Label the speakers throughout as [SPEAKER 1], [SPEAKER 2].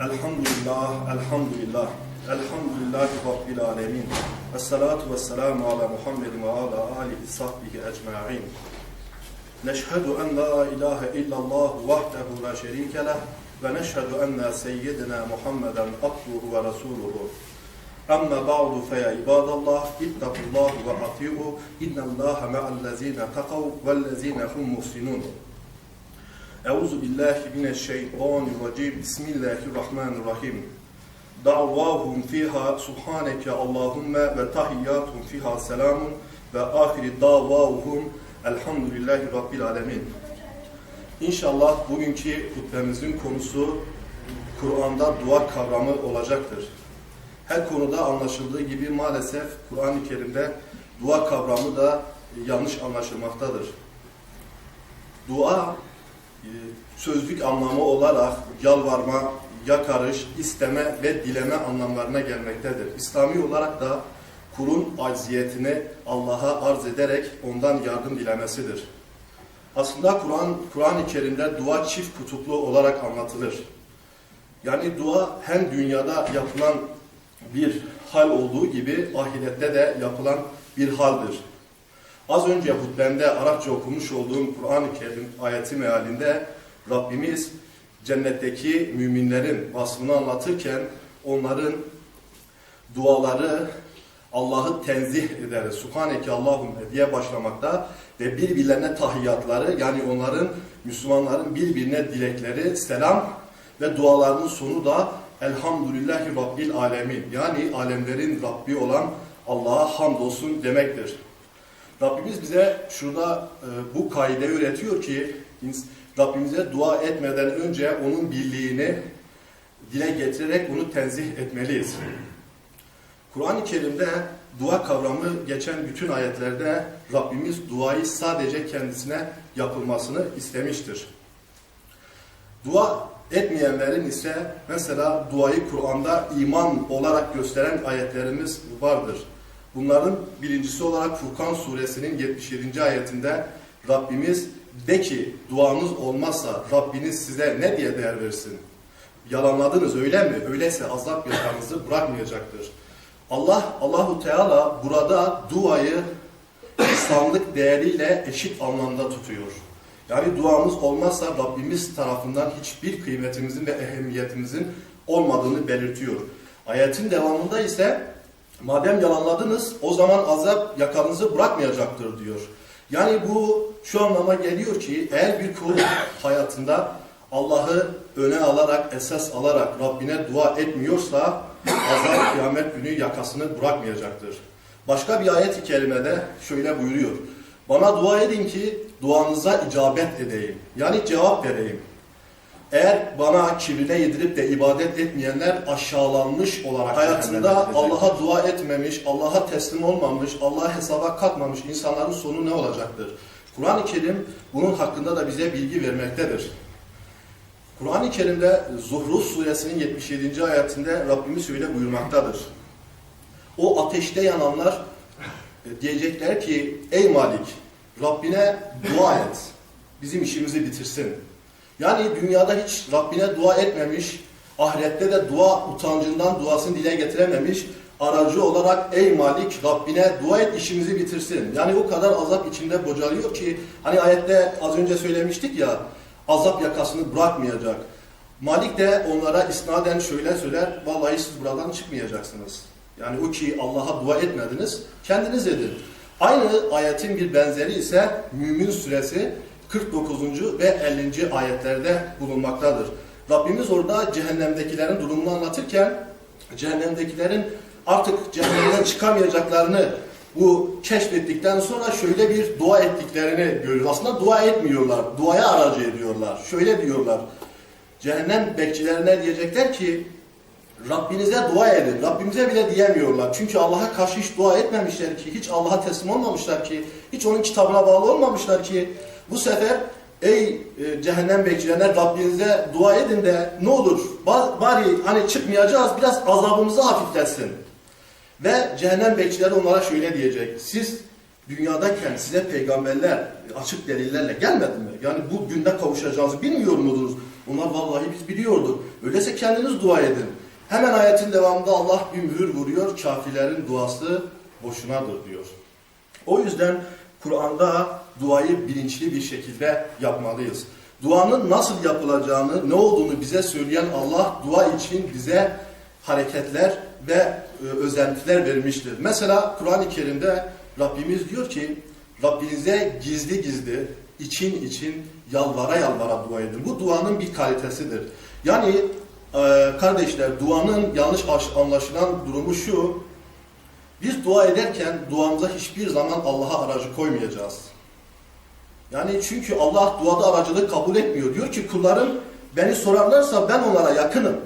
[SPEAKER 1] Elhamdülillah, elhamdülillah. Elhamdülillahi Rabbil alemin. Esselatu vesselamu ala Muhammedin ve ala alihi sahbihi ecma'in. Neşhedü en la ilahe illallah vahdehu la şerike leh ve neşhedü enne seyyidina Muhammeden abduhu ve resuluhu. Amma ba'du fe ya ibadallah ittakullah ve ati'u innallaha ma'allezine takav vellezine hum muhsinun. Euzu billahi mineşşeytanirracim. Bismillahirrahmanirrahim. Da'vahum fiha subhaneke Allahümme ve tahiyyatuhum fiha selamun ve ahiri davahum elhamdülillahi rabbil alemin. İnşallah bugünkü hutbemizin konusu Kur'an'da dua kavramı olacaktır. Her konuda anlaşıldığı gibi maalesef Kur'an-ı Kerim'de dua kavramı da yanlış anlaşılmaktadır. Dua sözlük anlamı olarak yalvarma, yakarış, isteme ve dileme anlamlarına gelmektedir. İslami olarak da kulun acziyetini Allah'a arz ederek ondan yardım dilemesidir. Aslında Kur'an Kur'an-ı Kerim'de dua çift kutuplu olarak anlatılır. Yani dua hem dünyada yapılan bir hal olduğu gibi ahirette de yapılan bir haldir. Az önce hutbemde Arapça okumuş olduğum Kur'an-ı Kerim ayeti mealinde Rabbimiz cennetteki müminlerin vasfını anlatırken onların duaları Allah'ı tenzih eder. Subhaneke Allahümme diye başlamakta ve birbirlerine tahiyyatları yani onların Müslümanların birbirine dilekleri selam ve dualarının sonu da Elhamdülillahi Rabbil Alemin yani alemlerin Rabbi olan Allah'a hamdolsun demektir. Rabbimiz bize şurada e, bu kaideyi üretiyor ki Rabbimize dua etmeden önce onun birliğini dile getirerek onu tenzih etmeliyiz. Kur'an-ı Kerim'de dua kavramı geçen bütün ayetlerde Rabbimiz duayı sadece kendisine yapılmasını istemiştir. Dua etmeyenlerin ise mesela duayı Kur'an'da iman olarak gösteren ayetlerimiz vardır. Bunların birincisi olarak Furkan suresinin 77. ayetinde Rabbimiz de ki duanız olmazsa Rabbiniz size ne diye değer versin? Yalanladınız öyle mi? Öyleyse azap yakanızı bırakmayacaktır. Allah Allahu Teala burada duayı insanlık değeriyle eşit anlamda tutuyor. Yani duamız olmazsa Rabbimiz tarafından hiçbir kıymetimizin ve ehemmiyetimizin olmadığını belirtiyor. Ayetin devamında ise madem yalanladınız o zaman azap yakanızı bırakmayacaktır diyor. Yani bu şu anlama geliyor ki eğer bir kul hayatında Allah'ı öne alarak, esas alarak Rabbine dua etmiyorsa azap kıyamet günü yakasını bırakmayacaktır. Başka bir ayet-i kerimede şöyle buyuruyor. Bana dua edin ki duanıza icabet edeyim. Yani cevap vereyim. Eğer bana kibrine yedirip de ibadet etmeyenler aşağılanmış olarak hayatında Allah'a dua etmemiş, Allah'a teslim olmamış, Allah'a hesaba katmamış insanların sonu ne olacaktır? Kur'an-ı Kerim bunun hakkında da bize bilgi vermektedir. Kur'an-ı Kerim'de Zuhruf suresinin 77. ayetinde Rabbimiz şöyle buyurmaktadır. O ateşte yananlar e, diyecekler ki ey Malik Rabbine dua et. Bizim işimizi bitirsin. Yani dünyada hiç Rabbine dua etmemiş, ahirette de dua utancından duasını dile getirememiş, aracı olarak ey Malik Rabbine dua et işimizi bitirsin. Yani o kadar azap içinde bocalıyor ki hani ayette az önce söylemiştik ya azap yakasını bırakmayacak. Malik de onlara isnaden şöyle söyler, vallahi siz buradan çıkmayacaksınız. Yani o ki Allah'a dua etmediniz, kendiniz edin. Aynı ayetin bir benzeri ise Mümin suresi 49. ve 50. ayetlerde bulunmaktadır. Rabbimiz orada cehennemdekilerin durumunu anlatırken cehennemdekilerin artık cehennemden çıkamayacaklarını bu keşfettikten sonra şöyle bir dua ettiklerini görüyoruz. Aslında dua etmiyorlar, duaya aracı ediyorlar. Şöyle diyorlar, cehennem bekçilerine diyecekler ki Rabbinize dua edin. Rabbimize bile diyemiyorlar. Çünkü Allah'a karşı hiç dua etmemişler ki, hiç Allah'a teslim olmamışlar ki, hiç onun kitabına bağlı olmamışlar ki. Bu sefer ey e, cehennem bekçilerine Rabbinize dua edin de ne olur ba- bari hani çıkmayacağız biraz azabımızı hafifletsin. Ve cehennem bekçileri onlara şöyle diyecek. Siz dünyadayken size peygamberler açık delillerle gelmedi mi? Yani bu günde kavuşacağınızı bilmiyor muydunuz? Onlar vallahi biz biliyorduk. Öyleyse kendiniz dua edin. Hemen ayetin devamında Allah bir mühür vuruyor. Kafirlerin duası boşunadır diyor. O yüzden Kur'an'da duayı bilinçli bir şekilde yapmalıyız. Duanın nasıl yapılacağını, ne olduğunu bize söyleyen Allah dua için bize hareketler ve e, özentiler vermiştir. Mesela Kur'an-ı Kerim'de Rabbimiz diyor ki Rabbinize gizli gizli, için için, yalvara yalvara dua edin. Bu duanın bir kalitesidir. Yani kardeşler duanın yanlış anlaşılan durumu şu, biz dua ederken duamıza hiçbir zaman Allah'a aracı koymayacağız. Yani çünkü Allah duada aracılık kabul etmiyor. Diyor ki kullarım beni sorarlarsa ben onlara yakınım.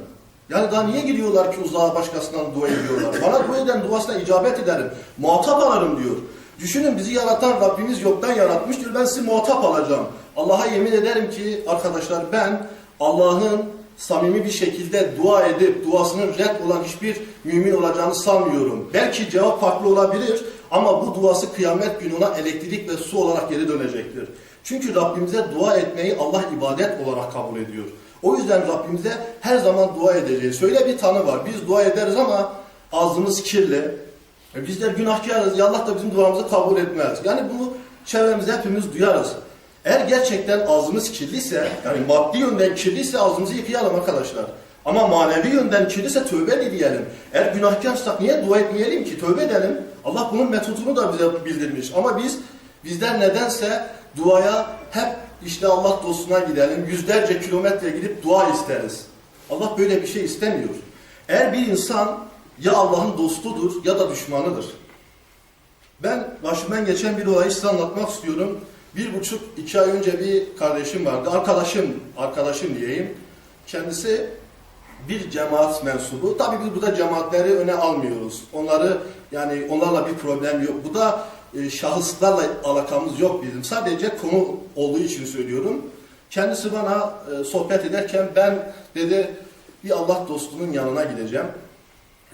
[SPEAKER 1] Yani daha niye gidiyorlar ki uzağa başkasından dua ediyorlar? Bana dua eden duasına icabet ederim. Muhatap alırım diyor. Düşünün bizi yaratan Rabbimiz yoktan yaratmıştır. Ben sizi muhatap alacağım. Allah'a yemin ederim ki arkadaşlar ben Allah'ın samimi bir şekilde dua edip duasının red olan hiçbir mümin olacağını sanmıyorum. Belki cevap farklı olabilir ama bu duası kıyamet günü ona elektrik ve su olarak geri dönecektir. Çünkü Rabbimize dua etmeyi Allah ibadet olarak kabul ediyor. O yüzden Rabbimize her zaman dua edeceğiz. Şöyle bir tanı var. Biz dua ederiz ama ağzımız kirli. E Bizler günahkarız. Ya Allah da bizim duamızı kabul etmez. Yani bunu çevremizde hepimiz duyarız. Eğer gerçekten ağzımız kirliyse, yani maddi yönden kirliyse ağzımızı yıkayalım arkadaşlar. Ama manevi yönden kirliyse tövbe dileyelim. Eğer günahkarsak niye dua etmeyelim ki? Tövbe edelim. Allah bunun metodunu da bize bildirmiş. Ama biz, bizler nedense duaya hep işte Allah dostuna gidelim, yüzlerce kilometre gidip dua isteriz. Allah böyle bir şey istemiyor. Eğer bir insan ya Allah'ın dostudur ya da düşmanıdır. Ben başımdan geçen bir olayı size anlatmak istiyorum. Bir buçuk, iki ay önce bir kardeşim vardı. Arkadaşım, arkadaşım diyeyim. Kendisi bir cemaat mensubu. Tabii biz burada cemaatleri öne almıyoruz. Onları yani onlarla bir problem yok. Bu da e, şahıslarla alakamız yok bizim. Sadece konu olduğu için söylüyorum. Kendisi bana e, sohbet ederken ben dedi bir Allah dostunun yanına gideceğim.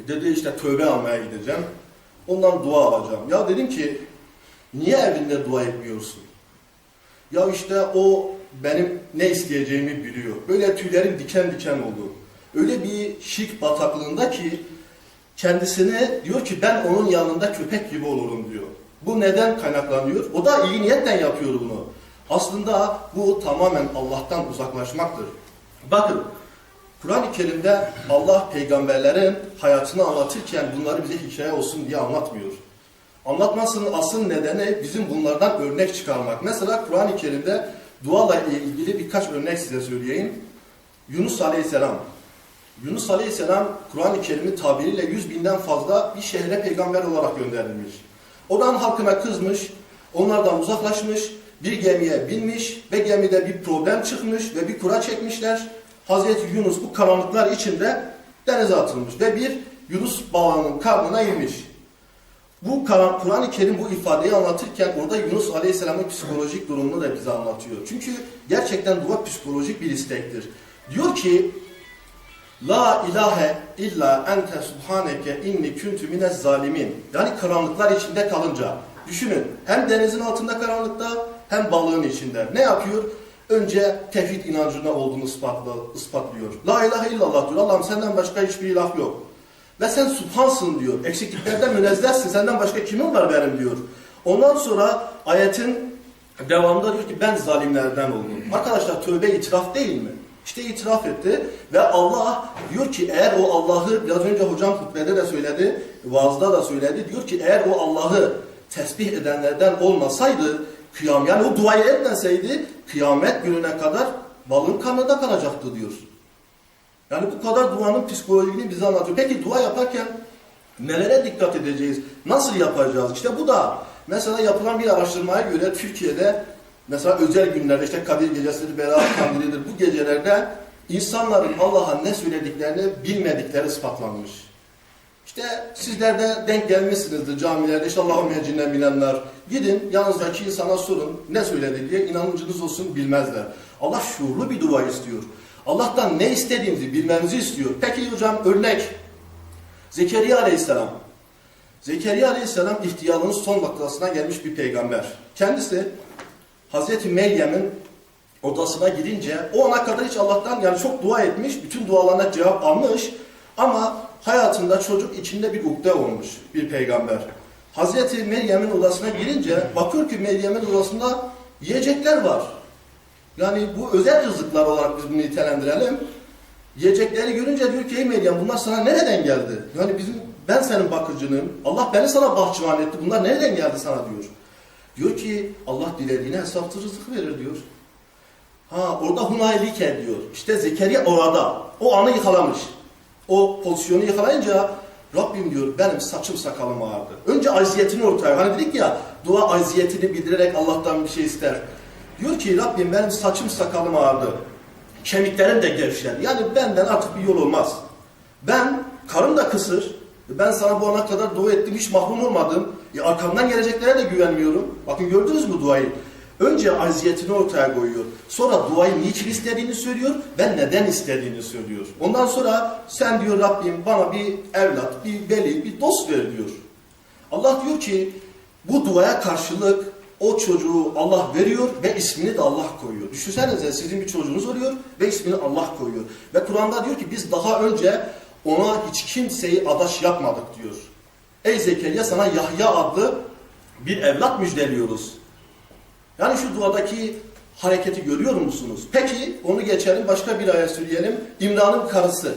[SPEAKER 1] Dedi işte tövbe almaya gideceğim. Ondan dua alacağım. Ya dedim ki niye evinde dua etmiyorsun? Ya işte o benim ne isteyeceğimi biliyor. Böyle tüylerim diken diken oldu. Öyle bir şirk bataklığında ki kendisine diyor ki ben onun yanında köpek gibi olurum diyor. Bu neden kaynaklanıyor? O da iyi niyetten yapıyor bunu. Aslında bu tamamen Allah'tan uzaklaşmaktır. Bakın Kur'an-ı Kerim'de Allah peygamberlerin hayatını anlatırken bunları bize hikaye olsun diye anlatmıyor. Anlatmasının asıl nedeni bizim bunlardan örnek çıkarmak. Mesela Kur'an-ı Kerim'de duayla ilgili birkaç örnek size söyleyeyim. Yunus Aleyhisselam. Yunus Aleyhisselam Kur'an-ı Kerim'in tabiriyle yüz binden fazla bir şehre peygamber olarak gönderilmiş. Oranın halkına kızmış, onlardan uzaklaşmış, bir gemiye binmiş ve gemide bir problem çıkmış ve bir kura çekmişler. Hazreti Yunus bu karanlıklar içinde denize atılmış ve bir Yunus balığının karnına inmiş. Bu Kur'an-ı Kerim bu ifadeyi anlatırken orada Yunus Aleyhisselam'ın psikolojik durumunu da bize anlatıyor. Çünkü gerçekten dua psikolojik bir istektir. Diyor ki La ilahe illa ente subhaneke inni kuntu minez zalimin. Yani karanlıklar içinde kalınca. Düşünün hem denizin altında karanlıkta hem balığın içinde. Ne yapıyor? Önce tevhid inancına olduğunu ispatlıyor. La ilahe illallah diyor. Allah'ım senden başka hiçbir ilah yok. Ve sen subhansın diyor. Eksikliklerden münezzehsin. Senden başka kimin var benim diyor. Ondan sonra ayetin devamında diyor ki ben zalimlerden oldum. Arkadaşlar tövbe itiraf değil mi? İşte itiraf etti ve Allah diyor ki eğer o Allah'ı biraz önce hocam hutbede de söyledi, vaazda da söyledi. Diyor ki eğer o Allah'ı tesbih edenlerden olmasaydı kıyam yani o duayı etmeseydi kıyamet gününe kadar balın karnında kalacaktı diyor. Yani bu kadar duanın psikolojisini bize anlatıyor. Peki dua yaparken nelere dikkat edeceğiz? Nasıl yapacağız? İşte bu da mesela yapılan bir araştırmaya göre Türkiye'de mesela özel günlerde işte Kadir Gecesi'dir, Berat Kandili'dir bu gecelerde insanların Allah'a ne söylediklerini bilmedikleri ispatlanmış. İşte sizler de denk gelmişsinizdir camilerde işte Allah'ım cinnen bilenler. Gidin yanınızdaki insana sorun ne söyledi diye inancınız olsun bilmezler. Allah şuurlu bir dua istiyor. Allah'tan ne istediğimizi bilmemizi istiyor. Peki hocam örnek. Zekeriya Aleyhisselam. Zekeriya Aleyhisselam ihtiyarlığının son noktasına gelmiş bir peygamber. Kendisi Hazreti Meryem'in odasına gidince o ana kadar hiç Allah'tan yani çok dua etmiş, bütün dualarına cevap almış ama hayatında çocuk içinde bir ukde olmuş bir peygamber. Hazreti Meryem'in odasına girince bakıyor ki Meryem'in odasında yiyecekler var. Yani bu özel rızıklar olarak biz bunu nitelendirelim. Yiyecekleri görünce diyor ki ey Meryem bunlar sana nereden geldi? Yani bizim ben senin bakıcınım. Allah beni sana bahçıvan etti. Bunlar nereden geldi sana diyor. Diyor ki Allah dilediğine hesapsız rızık verir diyor. Ha orada hunaylik ediyor. İşte Zekeriya orada. O anı yıkalamış. O pozisyonu yakalayınca Rabbim diyor benim saçım sakalım ağardı. Önce aziyetini ortaya. Hani dedik ya dua aziyetini bildirerek Allah'tan bir şey ister. Diyor ki Rabbim benim saçım sakalım ağardı. Kemiklerim de gevşedi. Yani benden artık bir yol olmaz. Ben karım da kısır. Ben sana bu ana kadar dua ettim hiç mahrum olmadım. E, arkamdan geleceklere de güvenmiyorum. Bakın gördünüz mü duayı? Önce aziyetini ortaya koyuyor. Sonra duayı niçin istediğini söylüyor ve neden istediğini söylüyor. Ondan sonra sen diyor Rabbim bana bir evlat, bir veli, bir dost ver diyor. Allah diyor ki bu duaya karşılık o çocuğu Allah veriyor ve ismini de Allah koyuyor. Düşünsenize sizin bir çocuğunuz oluyor ve ismini Allah koyuyor. Ve Kur'an'da diyor ki biz daha önce ona hiç kimseyi adaş yapmadık diyor. Ey Zekeriya sana Yahya adlı bir evlat müjdeliyoruz. Yani şu duadaki hareketi görüyor musunuz? Peki onu geçelim başka bir ayet söyleyelim. İmran'ın karısı.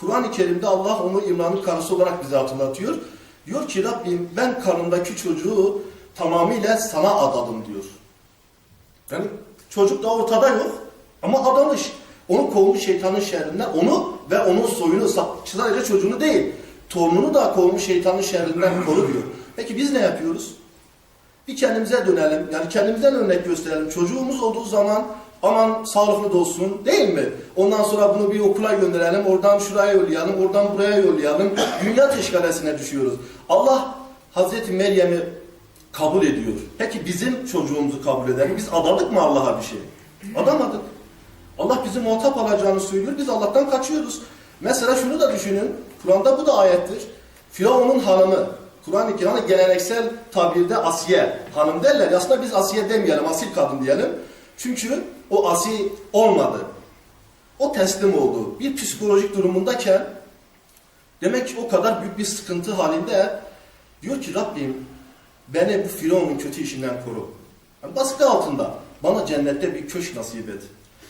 [SPEAKER 1] Kur'an-ı Kerim'de Allah onu İmran'ın karısı olarak bize hatırlatıyor. Diyor ki Rabbim ben karnımdaki çocuğu tamamıyla sana adadım diyor. Yani çocuk da ortada yok ama adamış. Onu kovmuş şeytanın şerrinden onu ve onun soyunu sadece çocuğunu değil torununu da kovmuş şeytanın şerrinden koru diyor. Peki biz ne yapıyoruz? Bir kendimize dönelim. Yani kendimizden örnek gösterelim. Çocuğumuz olduğu zaman aman sağlıklı da olsun değil mi? Ondan sonra bunu bir okula gönderelim. Oradan şuraya yollayalım. Oradan buraya yollayalım. Dünya teşkalesine düşüyoruz. Allah Hazreti Meryem'i kabul ediyor. Peki bizim çocuğumuzu kabul edelim. Biz adadık mı Allah'a bir şey? Adamadık. Allah bizi muhatap alacağını söylüyor. Biz Allah'tan kaçıyoruz. Mesela şunu da düşünün. Kur'an'da bu da ayettir. Firavun'un hanımı. Kur'an-ı Kerim'de geleneksel tabirde Asiye hanım derler. Aslında biz Asiye demeyelim, asil kadın diyelim. Çünkü o asi olmadı. O teslim oldu. Bir psikolojik durumundayken demek ki o kadar büyük bir sıkıntı halinde diyor ki Rabbim beni bu Firavun'un kötü işinden koru. Yani baskı altında bana cennette bir köşk nasip et.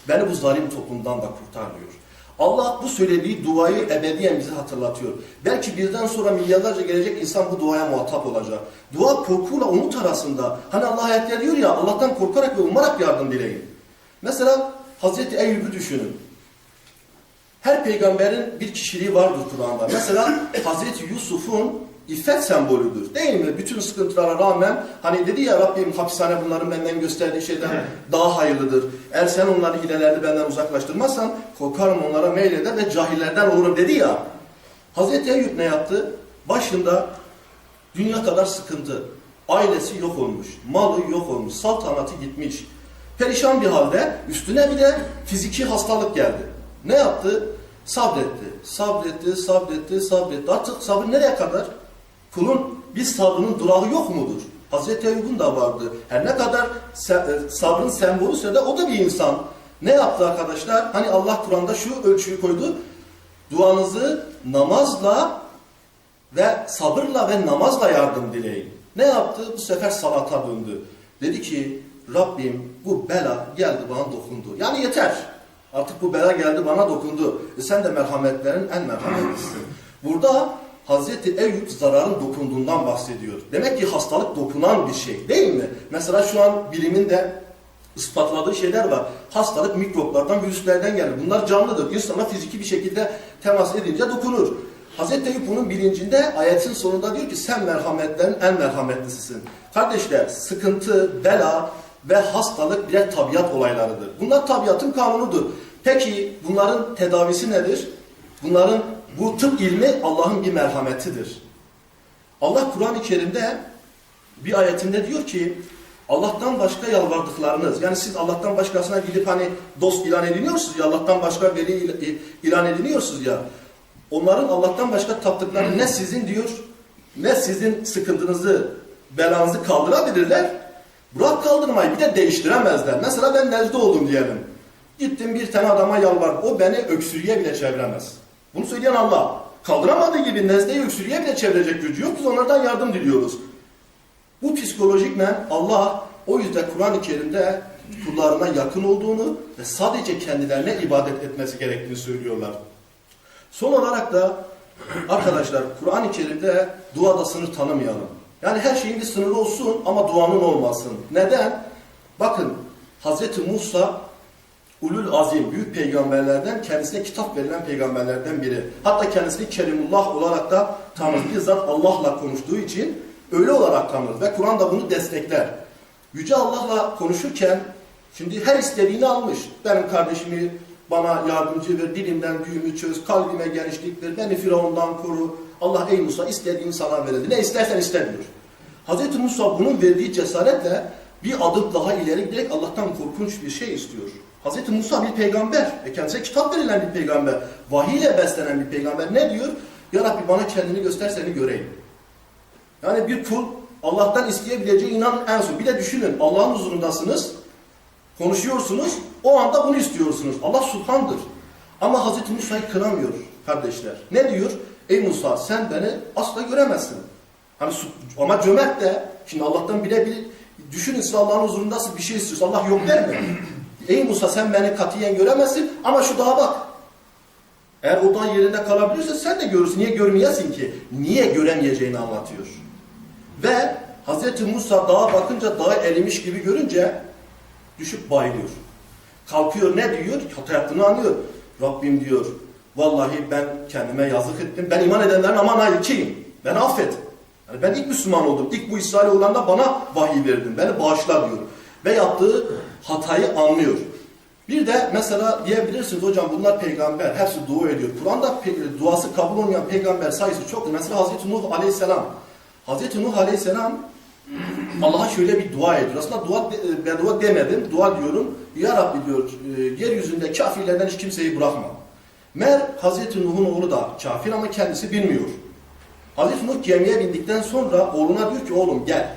[SPEAKER 1] Beni bu zalim toplumdan da kurtar diyor. Allah bu söylediği duayı ebediyen bize hatırlatıyor. Belki bizden sonra milyarlarca gelecek insan bu duaya muhatap olacak. Dua korkuyla umut arasında. Hani Allah ayetler diyor ya Allah'tan korkarak ve umarak yardım dileyin. Mesela Hazreti Eyyub'u düşünün. Her peygamberin bir kişiliği vardır Kur'an'da. Mesela Hazreti Yusuf'un iffet sembolüdür. Değil mi? Bütün sıkıntılara rağmen hani dedi ya Rabbim hapishane bunların benden gösterdiği şeyden daha hayırlıdır. Eğer sen onların hilelerini benden uzaklaştırmazsan korkarım onlara meyleder ve cahillerden olurum dedi ya. Hazreti Eyüp ne yaptı? Başında dünya kadar sıkıntı. Ailesi yok olmuş. Malı yok olmuş. Saltanatı gitmiş. Perişan bir halde üstüne bir de fiziki hastalık geldi. Ne yaptı? Sabretti. Sabretti, sabretti, sabretti. Artık sabır nereye kadar? Kulun bir sabrının durağı yok mudur? Hazreti Eyyub'un da vardı. Her ne kadar e, sabrın sembolüse de o da bir insan. Ne yaptı arkadaşlar? Hani Allah Kur'an'da şu ölçüyü koydu. Duanızı namazla ve sabırla ve namazla yardım dileyin. Ne yaptı? Bu sefer salata döndü. Dedi ki Rabbim bu bela geldi bana dokundu. Yani yeter. Artık bu bela geldi bana dokundu. E sen de merhametlerin en merhametlisin. Burada Hazreti Eyüp zararın dokunduğundan bahsediyor. Demek ki hastalık dokunan bir şey değil mi? Mesela şu an bilimin de ispatladığı şeyler var. Hastalık mikroplardan, virüslerden gelir. Bunlar canlıdır. İnsana fiziki bir şekilde temas edince dokunur. Hazreti Eyüp bunun bilincinde ayetin sonunda diyor ki sen merhametlerin en merhametlisisin. Kardeşler sıkıntı, bela ve hastalık birer tabiat olaylarıdır. Bunlar tabiatın kanunudur. Peki bunların tedavisi nedir? Bunların bu tıp ilmi Allah'ın bir merhametidir. Allah Kur'an-ı Kerim'de bir ayetinde diyor ki Allah'tan başka yalvardıklarınız yani siz Allah'tan başkasına gidip hani dost ilan ediniyorsunuz ya Allah'tan başka veli il- ilan ediniyorsunuz ya onların Allah'tan başka taptıkları ne sizin diyor ne sizin sıkıntınızı belanızı kaldırabilirler Bırak kaldırmayı bir de değiştiremezler. Mesela ben nezle oldum diyelim. Gittim bir tane adama yalvardım. O beni öksürüğe bile çeviremez. Bunu söyleyen Allah. Kaldıramadığı gibi nezleyi öksürüğe bile çevirecek gücü yok. Biz onlardan yardım diliyoruz. Bu psikolojikmen Allah o yüzden Kur'an-ı Kerim'de kullarına yakın olduğunu ve sadece kendilerine ibadet etmesi gerektiğini söylüyorlar. Son olarak da arkadaşlar Kur'an-ı Kerim'de duada sınır tanımayalım. Yani her şeyin bir sınırı olsun ama duanın olmasın. Neden? Bakın Hazreti Musa ulul azim, büyük peygamberlerden, kendisine kitap verilen peygamberlerden biri. Hatta kendisini Kerimullah olarak da tanır. Bizzat Allah'la konuştuğu için öyle olarak tanır. Ve Kur'an da bunu destekler. Yüce Allah'la konuşurken, şimdi her istediğini almış. Benim kardeşimi bana yardımcı ver, dilimden düğümü çöz, kalbime genişlik ver, beni Firavundan koru. Allah ey Musa istediğini sana verildi. Ne istersen iste diyor. Hz. Musa bunun verdiği cesaretle bir adım daha ileri giderek Allah'tan korkunç bir şey istiyor. Hz. Musa bir peygamber ve kendisine kitap verilen bir peygamber. Vahiy ile beslenen bir peygamber. Ne diyor? Ya Rabbi bana kendini göster seni göreyim. Yani bir kul Allah'tan isteyebileceği inan en son. Bir de düşünün Allah'ın huzurundasınız. Konuşuyorsunuz. O anda bunu istiyorsunuz. Allah subhandır. Ama Hz. Musa'yı kıramıyor kardeşler. Ne diyor? Ey Musa sen beni asla göremezsin. Hani ama cömert de şimdi Allah'tan bile bir düşünün siz Allah'ın huzurundasınız bir şey istiyorsun. Allah yok der mi? Ey Musa sen beni katiyen göremezsin ama şu dağa bak. Eğer o dağ yerinde kalabiliyorsa sen de görürsün. Niye görmeyesin ki? Niye göremeyeceğini anlatıyor. Ve Hz. Musa dağa bakınca dağı erimiş gibi görünce düşüp bayılıyor. Kalkıyor ne diyor? Hata yaptığını anlıyor. Rabbim diyor, vallahi ben kendime yazık ettim. Ben iman edenlerin aman ilkiyim. Beni affet. Yani ben ilk Müslüman oldum. İlk bu İsrailoğullarına bana vahiy verdin. Beni bağışla diyor. Ve yaptığı hatayı anlıyor. Bir de mesela diyebilirsiniz hocam bunlar peygamber. Hepsi dua ediyor. Kur'an'da duası kabul olmayan peygamber sayısı çok. Mesela Hazreti Nuh aleyhisselam. Hazreti Nuh aleyhisselam Allah'a şöyle bir dua ediyor. Aslında dua de- ben dua demedim. Dua diyorum. Ya Rabbi diyor e, yeryüzünde kafirlerden hiç kimseyi bırakma. Mer Hazreti Nuh'un oğlu da kafir ama kendisi bilmiyor. Hazreti Nuh gemiye bindikten sonra oğluna diyor ki oğlum gel.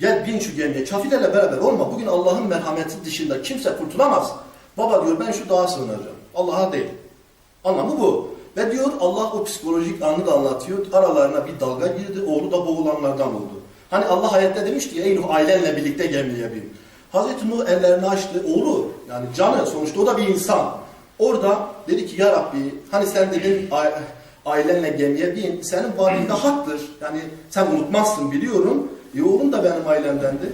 [SPEAKER 1] Gel bin şu gemiye. Kafirlerle beraber olma. Bugün Allah'ın merhameti dışında kimse kurtulamaz. Baba diyor ben şu dağa sığınacağım. Allah'a değil. Anlamı bu. Ve diyor Allah o psikolojik anı da anlatıyor. Aralarına bir dalga girdi. Oğlu da boğulanlardan oldu. Hani Allah ayette demişti ya ey Nuh ailenle birlikte gemiye bin. Hazreti Nuh ellerini açtı. Oğlu yani canı sonuçta o da bir insan. Orada dedi ki ya Rabbi hani sen dedin ailenle gemiye bin. Senin varlığında haktır. Yani sen unutmazsın biliyorum. E oğlum da benim ailemdendi.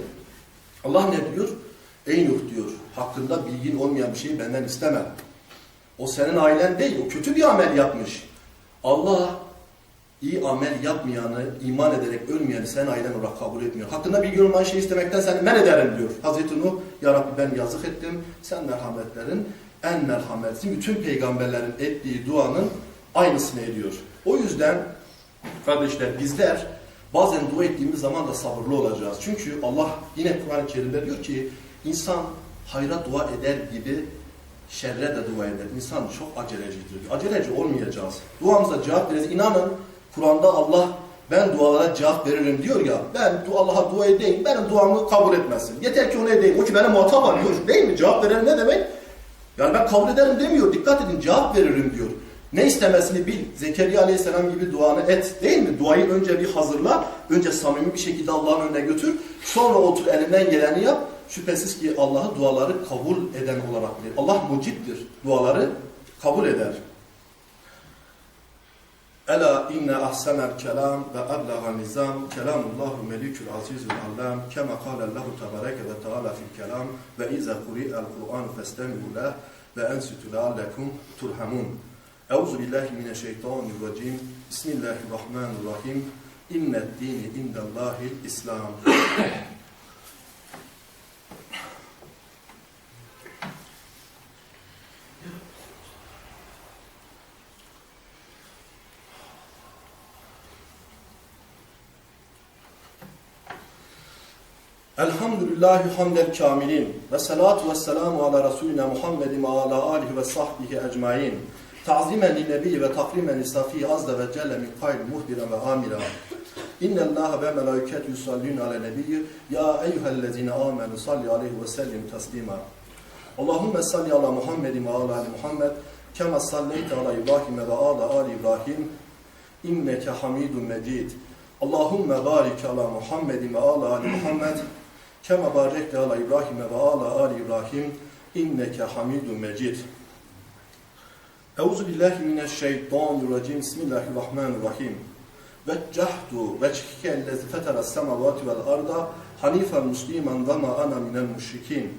[SPEAKER 1] Allah ne diyor? Ey Nuh diyor. Hakkında bilgin olmayan bir şeyi benden isteme. O senin ailen değil. O kötü bir amel yapmış. Allah iyi amel yapmayanı, iman ederek ölmeyeni senin ailen olarak kabul etmiyor. Hakkında bilgi olmayan şey istemekten seni men ederim diyor. Hazreti Nuh, Ya Rabbi ben yazık ettim. Sen merhametlerin en merhametlisin. Bütün peygamberlerin ettiği duanın aynısını ediyor. O yüzden kardeşler bizler bazen dua ettiğimiz zaman da sabırlı olacağız. Çünkü Allah yine Kur'an-ı Kerim'de diyor ki insan hayra dua eder gibi şerre de dua eder. İnsan çok acelecidir. Aceleci olmayacağız. Duamıza cevap veririz. İnanın Kur'an'da Allah ben dualara cevap veririm diyor ya. Ben Allah'a dua edeyim. Benim duamı kabul etmesin. Yeter ki onu edeyim. O ki bana muhatap arıyor. Değil mi? Cevap verelim ne demek? Yani ben kabul ederim demiyor. Dikkat edin cevap veririm diyor. Ne istemesini bil. Zekeriya aleyhisselam gibi duanı et. Değil mi? Duayı önce bir hazırla. Önce samimi bir şekilde Allah'ın önüne götür. Sonra otur elinden geleni yap. Şüphesiz ki Allah'ı duaları kabul eden olarak bilir. Allah mucittir. Duaları kabul eder. Ela inne ahsenel kelam ve ablaga nizam kelamullahu melikul azizul allam kema kâlellahu tebareke ve teala fil kelam ve iza kuri'el Kur'an festemi'u leh ve ensitu leallekum turhamun. Euzu billahi mineşşeytanirracim. Bismillahirrahmanirrahim. İnned dini indellahil İslam. Elhamdülillahi hamdel kamilin ve salatu ve selamu ala Resulina Muhammedin ve ala alihi ve sahbihi ecmain. Ta'zimen linnebi ve takrimen istafi azze ve celle min kayl muhbiren ve amira. İnne Allah ve melaiket yusallün ale nebiyyi ya eyyühellezine amenu salli aleyhi ve sellim taslima. Allahümme salli ala Muhammedin ve ala ali Muhammed kema salleyte ala İbrahim ve ala ali İbrahim inneke hamidun mecid. Allahümme barik ala Muhammedin ve ala ali Muhammed kema barekte ala İbrahim ve ala ali İbrahim inneke hamidun mecid. Euzu billahi mineşşeytanirracim. Bismillahirrahmanirrahim. Veccehtu vechike ellezî fetera semavati vel arda hanifen musliman ve ma ana minel müşrikîn.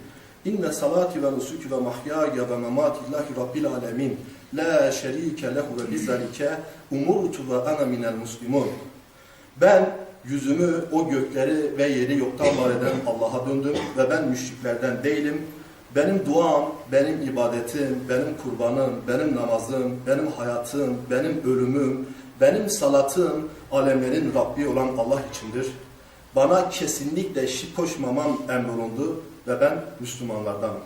[SPEAKER 1] İnne salati ve nusuki ve mahyaya ve memati lillahi rabbil alemin. La şerike lehu ve bizalike umurtu ve ana minel muslimun. Ben yüzümü o gökleri ve yeri yoktan var eden Allah'a döndüm ve ben müşriklerden değilim benim duam, benim ibadetim, benim kurbanım, benim namazım, benim hayatım, benim ölümüm, benim salatım alemlerin Rabbi olan Allah içindir. Bana kesinlikle şirk koşmamam emrolundu ve ben Müslümanlardanım.